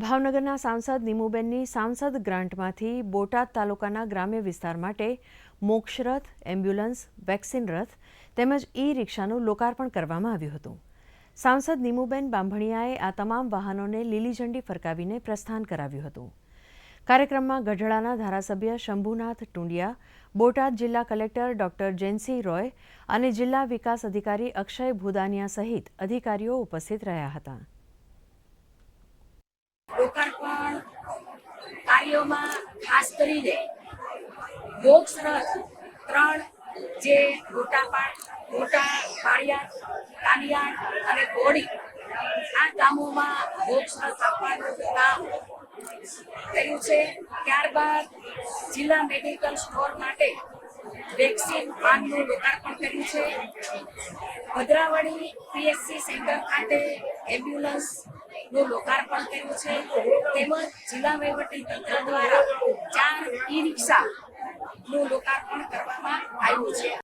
ભાવનગરના સાંસદ નીમુબેનની સાંસદ ગ્રાન્ટમાંથી બોટાદ તાલુકાના ગ્રામ્ય વિસ્તાર માટે મોક્ષરથ એમ્બ્યુલન્સ, વેક્સિન રથ તેમજ ઈ રિક્ષાનું લોકાર્પણ કરવામાં આવ્યું હતું. સાંસદ નીમુબેન બાંભણિયાએ આ તમામ વાહનોને લીલી ઝંડી ફરકાવીને પ્રસ્થાન કરાવ્યું હતું. કાર્યક્રમમાં ગઢડાના ધારાસભ્ય શંભુનાથ ટુંડિયા, બોટાદ જિલ્લા કલેક્ટર ડોક્ટર જેન્સી રોય અને જિલ્લા વિકાસ અધિકારી અક્ષય ભુદાનિયા સહિત અધિકારીઓ ઉપસ્થિત રહ્યા હતા લોકાર્પણ કાર્યોમાં ખાસ કરીને મોક્ષ રથ ત્રણ, જે મોટા પાટ મોટા પાળિયાદ કાનિયાડ અને ઘોડી, આ ગામોમાં મોક્ષ રથ આપવાનું કામ કર્યું છે. ત્યારબાદ જિલ્લા મેડિકલ સ્ટોર માટે વેક્સિન વાનનું લોકાર્પણ કર્યું છે. ભદ્રાવળી પીએચસી સેન્ટર ખાતે એમ્બ્યુલન્સનું લોકાર્પણ કર્યું છે. તેમજ જિલ્લા વહીવટી તંત્ર દ્વારા ચાર ઈ રિક્ષા નું લોકાર્પણ કરવામાં આવ્યું છે.